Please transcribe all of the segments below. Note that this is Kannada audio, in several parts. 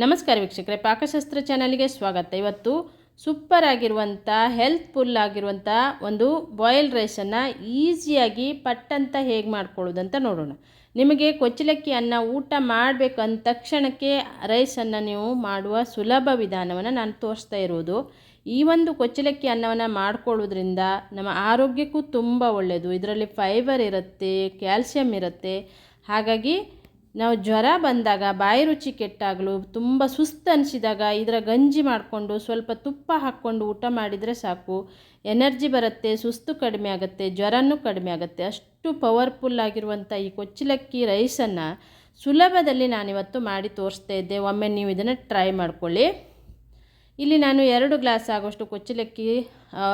ನಮಸ್ಕಾರ ವೀಕ್ಷಕರೇ, ಪಾಕಶಾಸ್ತ್ರ ಚಾನಲ್ಗೆ ಸ್ವಾಗತ. ಇವತ್ತು ಸೂಪರ್ ಆಗಿರುವಂಥ ಹೆಲ್ತ್ಫುಲ್ ಆಗಿರುವಂಥ ಒಂದು ಬಾಯ್ಲ್ ರೈಸನ್ನು ಈಸಿಯಾಗಿ ಪಟ್ಟಂತ ಹೇಗೆ ಮಾಡ್ಕೊಳ್ಳೋದಂತ ನೋಡೋಣ. ನಿಮಗೆ ಕೊಚ್ಚಲಕ್ಕಿ ಅನ್ನ ಊಟ ಮಾಡಬೇಕು ಅಂದ ತಕ್ಷಣಕ್ಕೆ ರೈಸನ್ನು ನೀವು ಮಾಡುವ ಸುಲಭ ವಿಧಾನವನ್ನು ನಾನು ತೋರಿಸ್ತಾ ಇರೋದು. ಈ ಒಂದು ಕೊಚ್ಚಲಕ್ಕಿ ಅನ್ನವನ್ನು ಮಾಡ್ಕೊಳ್ಳೋದ್ರಿಂದ ನಮ್ಮ ಆರೋಗ್ಯಕ್ಕೂ ತುಂಬ ಒಳ್ಳೆಯದು ಇದರಲ್ಲಿ ಫೈಬರ್ ಇರುತ್ತೆ ಕ್ಯಾಲ್ಸಿಯಂ ಇರುತ್ತೆ. ಹಾಗಾಗಿ ನಾವು ಜ್ವರ ಬಂದಾಗ, ಬಾಯಿ ರುಚಿ ಕೆಟ್ಟಾಗಲೂ, ತುಂಬ ಸುಸ್ತು ಅನಿಸಿದಾಗ ಇದರ ಗಂಜಿ ಮಾಡಿಕೊಂಡು, ಸ್ವಲ್ಪ ತುಪ್ಪ ಹಾಕ್ಕೊಂಡು ಊಟ ಮಾಡಿದರೆ ಸಾಕು. ಎನರ್ಜಿ ಬರುತ್ತೆ, ಸುಸ್ತು ಕಡಿಮೆ ಆಗುತ್ತೆ, ಜ್ವರನೂ ಕಡಿಮೆ ಆಗುತ್ತೆ. ಅಷ್ಟು ಪವರ್ಫುಲ್ ಆಗಿರುವಂಥ ಈ ಕೊಚ್ಚಲಕ್ಕಿ ರೈಸನ್ನು ಸುಲಭದಲ್ಲಿ ನಾನಿವತ್ತು ಮಾಡಿ ತೋರಿಸ್ತಾ ಇದ್ದೆ. ಒಮ್ಮೆ ನೀವು ಇದನ್ನು ಟ್ರೈ ಮಾಡ್ಕೊಳ್ಳಿ. ಇಲ್ಲಿ ನಾನು ಎರಡು ಗ್ಲಾಸ್ ಆಗೋಷ್ಟು ಕೊಚ್ಚಲಕ್ಕಿ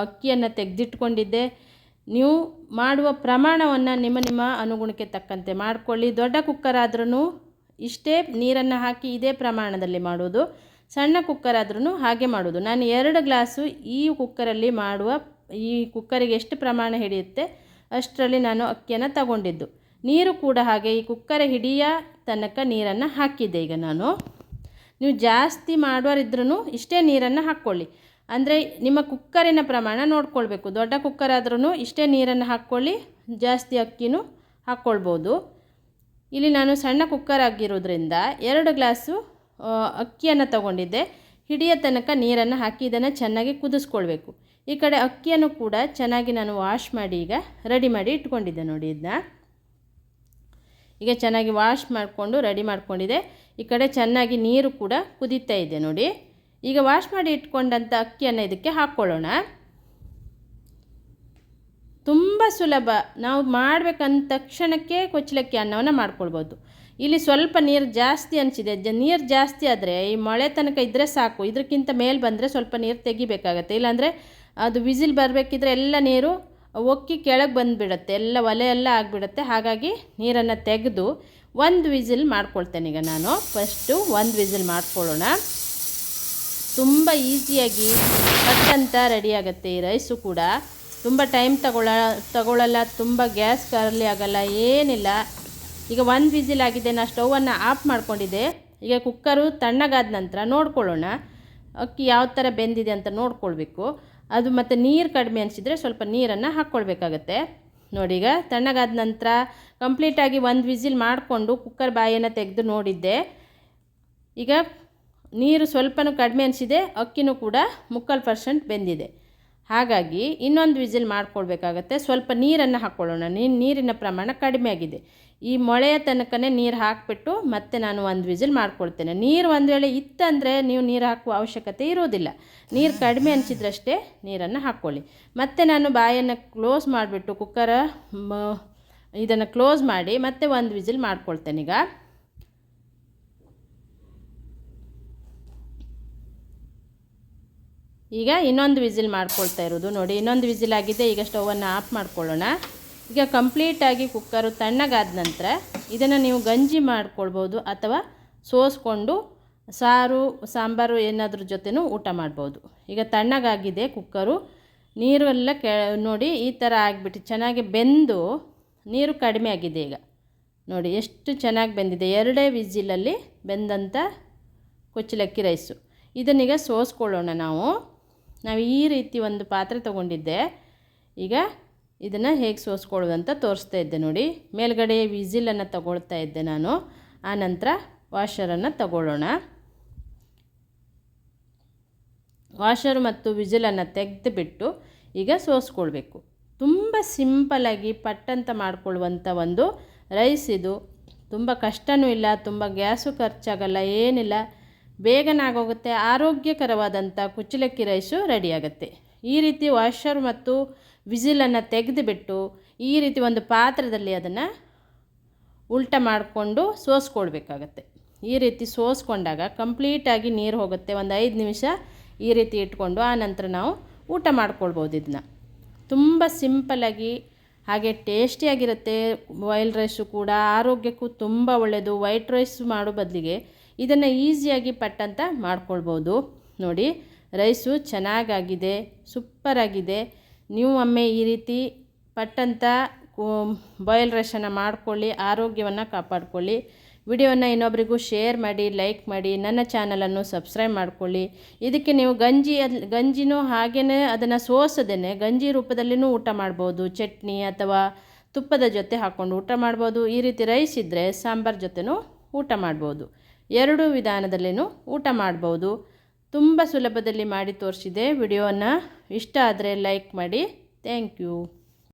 ಅಕ್ಕಿಯನ್ನು ತೆಗೆದಿಟ್ಕೊಂಡಿದ್ದೆ. ನೀವು ಮಾಡುವ ಪ್ರಮಾಣವನ್ನು ನಿಮ್ಮ ನಿಮ್ಮ ಅನುಗುಣಕ್ಕೆ ತಕ್ಕಂತೆ ಮಾಡಿಕೊಳ್ಳಿ. ದೊಡ್ಡ ಕುಕ್ಕರ್ ಆದ್ರೂ ಇಷ್ಟೇ ನೀರನ್ನು ಹಾಕಿ ಇದೇ ಪ್ರಮಾಣದಲ್ಲಿ ಮಾಡೋದು ಸಣ್ಣ ಕುಕ್ಕರ್ ಆದ್ರೂ ಹಾಗೆ ಮಾಡೋದು ನಾನು ಎರಡು ಗ್ಲಾಸು ಈ ಕುಕ್ಕರಲ್ಲಿ ಮಾಡುವ, ಈ ಕುಕ್ಕರಿಗೆ ಎಷ್ಟು ಪ್ರಮಾಣ ಹಿಡಿಯುತ್ತೆ ಅಷ್ಟರಲ್ಲಿ ನಾನು ಅಕ್ಕಿಯನ್ನು ತಗೊಂಡಿದ್ದು. ನೀರು ಕೂಡ ಹಾಗೆ ಈ ಕುಕ್ಕರ್ ಹಿಡಿಯ ತನಕ ನೀರನ್ನು ಹಾಕಿದ್ದೆ ಈಗ ನಾನು. ನೀವು ಜಾಸ್ತಿ ಮಾಡೋರಿದ್ರೂ ಇಷ್ಟೇ ನೀರನ್ನು ಹಾಕ್ಕೊಳ್ಳಿ. ಅಂದರೆ ನಿಮ್ಮ ಕುಕ್ಕರಿನ ಪ್ರಮಾಣ ನೋಡ್ಕೊಳ್ಬೇಕು. ದೊಡ್ಡ ಕುಕ್ಕರ್ ಆದ್ರೂ ಇಷ್ಟೇ ನೀರನ್ನು ಹಾಕ್ಕೊಳ್ಳಿ, ಜಾಸ್ತಿ ಅಕ್ಕಿನೂ ಹಾಕ್ಕೊಳ್ಬೋದು. ಇಲ್ಲಿ ನಾನು ಸಣ್ಣ ಕುಕ್ಕರ್ ಆಗಿರೋದ್ರಿಂದ ಎರಡು ಗ್ಲಾಸು ಅಕ್ಕಿಯನ್ನು ತಗೊಂಡಿದ್ದೆ. ಹಿಡಿಯ ತನಕ ನೀರನ್ನು ಹಾಕಿ ಇದನ್ನು ಚೆನ್ನಾಗಿ ಕುದಿಸ್ಕೊಳ್ಬೇಕು. ಈ ಕಡೆ ಅಕ್ಕಿಯನ್ನು ಕೂಡ ಚೆನ್ನಾಗಿ ನಾನು ವಾಶ್ ಮಾಡಿ ಈಗ ರೆಡಿ ಮಾಡಿ ಇಟ್ಕೊಂಡಿದ್ದೆ ನೋಡಿ ಇದನ್ನ ಈಗ ಚೆನ್ನಾಗಿ ವಾಶ್ ಮಾಡಿಕೊಂಡು ರೆಡಿ ಮಾಡಿಕೊಂಡಿದೆ. ಈ ಕಡೆ ಚೆನ್ನಾಗಿ ನೀರು ಕೂಡ ಕುದೀತಾ ಇದೆ ನೋಡಿ. ಈಗ ವಾಶ್ ಮಾಡಿ ಇಟ್ಕೊಂಡಂಥ ಅಕ್ಕಿಯನ್ನು ಇದಕ್ಕೆ ಹಾಕ್ಕೊಳ್ಳೋಣ. ತುಂಬ ಸುಲಭ. ನಾವು ಮಾಡ್ಬೇಕಂದ ತಕ್ಷಣಕ್ಕೆ ಕೊಚ್ಚಲಕ್ಕಿ ಅನ್ನವನ್ನು ಮಾಡ್ಕೊಳ್ಬೋದು. ಇಲ್ಲಿ ಸ್ವಲ್ಪ ನೀರು ಜಾಸ್ತಿ ಅನಿಸಿದೆ. ಜ, ನೀರು ಜಾಸ್ತಿ ಆದರೆ ಈ ಮಳೆ ತನಕ ಇದ್ದರೆ ಸಾಕು. ಇದಕ್ಕಿಂತ ಮೇಲೆ ಬಂದರೆ ಸ್ವಲ್ಪ ನೀರು ತೆಗಿಬೇಕಾಗತ್ತೆ. ಇಲ್ಲಾಂದರೆ ಅದು ವಿಸಿಲ್ ಬರಬೇಕಿದ್ರೆ ಎಲ್ಲ ನೀರು ಒಕ್ಕಿ ಕೆಳಗೆ ಬಂದುಬಿಡುತ್ತೆ. ಎಲ್ಲ ಒಲೆ ಎಲ್ಲ ಆಗಿಬಿಡುತ್ತೆ. ಹಾಗಾಗಿ ನೀರನ್ನು ತೆಗೆದು ಒಂದು ವಿಸಿಲ್ ಮಾಡ್ಕೊಳ್ತೇನೆ ಈಗ ನಾನು. ಫಸ್ಟು ಒಂದು ವಿಸಿಲ್ ಮಾಡ್ಕೊಳ್ಳೋಣ. ತುಂಬ ಈಸಿಯಾಗಿ ರೆಡಿ ಆಗುತ್ತೆ ಈ ರೈಸು ಕೂಡ. ತುಂಬ ಟೈಮ್ ತಗೊಳ್ಳೋ ತಗೊಳ್ಳಲ್ಲ ತುಂಬ ಗ್ಯಾಸ್ ಖಾಲಿ ಆಗಲ್ಲ, ಏನಿಲ್ಲ. ಈಗ ಒಂದು ವಿಸಿಲ್ ಆಗಿದೆ ನಾನು ಸ್ಟೌವನ್ನು ಆಫ್ ಮಾಡ್ಕೊಂಡಿದ್ದೆ. ಈಗ ಕುಕ್ಕರು ತಣ್ಣಗಾದ ನಂತರ ನೋಡ್ಕೊಳ್ಳೋಣ. ಅಕ್ಕಿ ಯಾವ ಥರ ಬೆಂದಿದೆ ಅಂತ ನೋಡ್ಕೊಳ್ಬೇಕು. ಅದು ಮತ್ತು ನೀರು ಕಡಿಮೆ ಅನಿಸಿದರೆ ಸ್ವಲ್ಪ ನೀರನ್ನು ಹಾಕ್ಕೊಳ್ಬೇಕಾಗತ್ತೆ ನೋಡಿ ಈಗ ತಣ್ಣಗಾದ ನಂತರ ಕಂಪ್ಲೀಟಾಗಿ ಒಂದು ವಿಸಿಲ್ ಮಾಡಿಕೊಂಡು ಕುಕ್ಕರ್ ಬಾಯಿಯನ್ನು ತೆಗೆದು ನೋಡಿದ್ದೆ. ಈಗ ನೀರು ಸ್ವಲ್ಪನೂ ಕಡಿಮೆ ಅನಿಸಿದೆ, ಅಕ್ಕಿನೂ ಕೂಡ ಮುಕ್ಕಾಲು ಪರ್ಸೆಂಟ್ ಬೆಂದಿದೆ. ಹಾಗಾಗಿ ಇನ್ನೊಂದು ವಿಸಿಲ್ ಮಾಡ್ಕೊಳ್ಬೇಕಾಗತ್ತೆ ಸ್ವಲ್ಪ ನೀರನ್ನು ಹಾಕ್ಕೊಳ್ಳೋಣ. ನೀರಿನ ಪ್ರಮಾಣ ಕಡಿಮೆ ಆಗಿದೆ. ಈ ಮೊಳೆಯ ತನಕನೇ ನೀರು ಹಾಕಿಬಿಟ್ಟು ಮತ್ತೆ ನಾನು ಒಂದು ವಿಸಿಲ್ ಮಾಡ್ಕೊಳ್ತೇನೆ. ನೀರು ಒಂದು ವೇಳೆ ಇತ್ತಂದರೆ ನೀವು ನೀರು ಹಾಕುವ ಅವಶ್ಯಕತೆ ಇರೋದಿಲ್ಲ ನೀರು ಕಡಿಮೆ ಅನಿಸಿದ್ರಷ್ಟೇ ನೀರನ್ನು ಹಾಕ್ಕೊಳ್ಳಿ. ಮತ್ತೆ ನಾನು ಬಾಯನ್ನು ಕ್ಲೋಸ್ ಮಾಡಿಬಿಟ್ಟು ಕುಕ್ಕರ ಇದನ್ನು ಕ್ಲೋಸ್ ಮಾಡಿ ಮತ್ತೆ ಒಂದು ವಿಸಿಲ್ ಮಾಡ್ಕೊಳ್ತೇನೆ ಈಗ. ಈಗ ಇನ್ನೊಂದು ವಿಸಿಲ್ ಮಾಡ್ಕೊಳ್ತಾ ಇರೋದು. ನೋಡಿ, ಇನ್ನೊಂದು ವಿಸಿಲ್ ಆಗಿದೆ. ಈಗ ಸ್ಟವನ್ನು ಆಫ್ ಮಾಡ್ಕೊಳ್ಳೋಣ. ಈಗ ಕಂಪ್ಲೀಟಾಗಿ ಕುಕ್ಕರು ತಣ್ಣಗಾದ ನಂತರ ಇದನ್ನು ನೀವು ಗಂಜಿ ಮಾಡ್ಕೊಳ್ಬೋದು ಅಥವಾ ಸೋಸ್ಕೊಂಡು ಸಾರು, ಸಾಂಬಾರು ಏನಾದ್ರ ಜೊತೆನೂ ಊಟ ಮಾಡ್ಬೋದು. ಈಗ ತಣ್ಣಗಾಗಿದೆ ಕುಕ್ಕರು. ನೀರು ಎಲ್ಲ ಕೆ, ನೋಡಿ, ಈ ಥರ ಆಗಿಬಿಟ್ಟು ಚೆನ್ನಾಗಿ ಬೆಂದು ನೀರು ಕಡಿಮೆ ಆಗಿದೆ ಈಗ. ನೋಡಿ, ಎಷ್ಟು ಚೆನ್ನಾಗಿ ಬೆಂದಿದೆ. ಎರಡೇ ವಿಸಿಲಲ್ಲಿ ಬೆಂದಂಥ ಕೊಚ್ಚಲಕ್ಕಿ ರೈಸು. ಇದನ್ನೀಗ ಸೋಸ್ಕೊಳ್ಳೋಣ ನಾವು. ನಾವು ಈ ರೀತಿ ಒಂದು ಪಾತ್ರೆ ತೊಗೊಂಡಿದ್ದೆ. ಈಗ ಇದನ್ನು ಹೇಗೆ ಸೋಸ್ಕೊಳ್ಳೋದು ಅಂತ ತೋರಿಸ್ತಾ ಇದ್ದೆ ನೋಡಿ. ಮೇಲ್ಗಡೆ ವಿಝಿಲನ್ನು ತಗೊಳ್ತಾ ಇದ್ದೆ ನಾನು. ಆ ನಂತರ ವಾಷರನ್ನು ತಗೊಳ್ಳೋಣ. ವಾಷರ್ ಮತ್ತು ವಿಝಿಲನ್ನು ತೆಗೆದುಬಿಟ್ಟು ಈಗ ಸೋಸ್ಕೊಳ್ಬೇಕು. ತುಂಬ ಸಿಂಪಲಾಗಿ ಪಟ್ಟಂತ ಮಾಡಿಕೊಳ್ಳುವಂಥ ಒಂದು ರೈಸ್ ಇದು. ತುಂಬ ಕಷ್ಟವೂ ಇಲ್ಲ, ತುಂಬ ಗ್ಯಾಸು ಖರ್ಚಾಗಲ್ಲ, ಏನಿಲ್ಲ. ಬೇಗನೆ ಆಗೋಗುತ್ತೆ ಆರೋಗ್ಯಕರವಾದಂಥ ಕುಚ್ಚಲಕ್ಕಿ ರೈಸು ರೆಡಿಯಾಗುತ್ತೆ. ಈ ರೀತಿ ವಾಷರ್ ಮತ್ತು ವಿಸಿಲನ್ನು ತೆಗೆದುಬಿಟ್ಟು ಈ ರೀತಿ ಒಂದು ಪಾತ್ರದಲ್ಲಿ ಅದನ್ನು ಉಲ್ಟ ಮಾಡಿಕೊಂಡು ಸೋಸ್ಕೊಳ್ಬೇಕಾಗತ್ತೆ. ಈ ರೀತಿ ಸೋಸ್ಕೊಂಡಾಗ ಕಂಪ್ಲೀಟಾಗಿ ನೀರು ಹೋಗುತ್ತೆ. ಒಂದು ಐದು ನಿಮಿಷ ಈ ರೀತಿ ಇಟ್ಕೊಂಡು ಆ ನಂತರ ನಾವು ಊಟ ಮಾಡ್ಕೊಳ್ಬೋದು ಇದನ್ನ. ತುಂಬ ಸಿಂಪಲಾಗಿ ಹಾಗೆ ಟೇಸ್ಟಿಯಾಗಿರುತ್ತೆ. ಬಾಯ್ಲ್ ರೈಸು ಕೂಡ ಆರೋಗ್ಯಕ್ಕೂ ತುಂಬ ಒಳ್ಳೆಯದು ವೈಟ್ ರೈಸ್ ಮಾಡೋ ಬದಲಿಗೆ ಇದನ್ನು ಈಸಿಯಾಗಿ ಪಟ್ಟಂತ ಮಾಡ್ಕೊಳ್ಬೋದು. ನೋಡಿ ರೈಸು ಚೆನ್ನಾಗಾಗಿದೆ ಸೂಪ್ಪರಾಗಿದೆ ನೀವು ಒಮ್ಮೆ ಈ ರೀತಿ ಪಟ್ಟಂತ ಬಾಯ್ಲ್ ರೈಸನ್ನು ಮಾಡ್ಕೊಳ್ಳಿ, ಆರೋಗ್ಯವನ್ನು ಕಾಪಾಡ್ಕೊಳ್ಳಿ. ವಿಡಿಯೋನ ಇನ್ನೊಬ್ಬರಿಗೂ ಶೇರ್ ಮಾಡಿ, ಲೈಕ್ ಮಾಡಿ, ನನ್ನ ಚಾನಲನ್ನು ಸಬ್ಸ್ಕ್ರೈಬ್ ಮಾಡ್ಕೊಳ್ಳಿ. ಇದಕ್ಕೆ ನೀವು ಗಂಜಿ ಗಂಜಿನೂ ಹಾಗೆಯೇ ಅದನ್ನು ಸೋಸದೇನೆ, ಗಂಜಿ ರೂಪದಲ್ಲಿನೂ ಊಟ ಮಾಡ್ಬೋದು. ಚಟ್ನಿ ಅಥವಾ ತುಪ್ಪದ ಜೊತೆ ಹಾಕ್ಕೊಂಡು ಊಟ ಮಾಡ್ಬೋದು. ಈ ರೀತಿ ರೈಸ್ ಇದ್ದರೆ ಸಾಂಬಾರ್ ಜೊತೆನೂ ಊಟ ಮಾಡ್ಬೋದು. ಎರಡೂ ವಿಧಾನದಲ್ಲಿನೂ ಊಟ ಮಾಡ್ಬೋದು. ತುಂಬ ಸುಲಭದಲ್ಲಿ ಮಾಡಿ ತೋರಿಸಿದೆ. ವಿಡಿಯೋನ ಇಷ್ಟ ಆದರೆ ಲೈಕ್ ಮಾಡಿ. Thank you.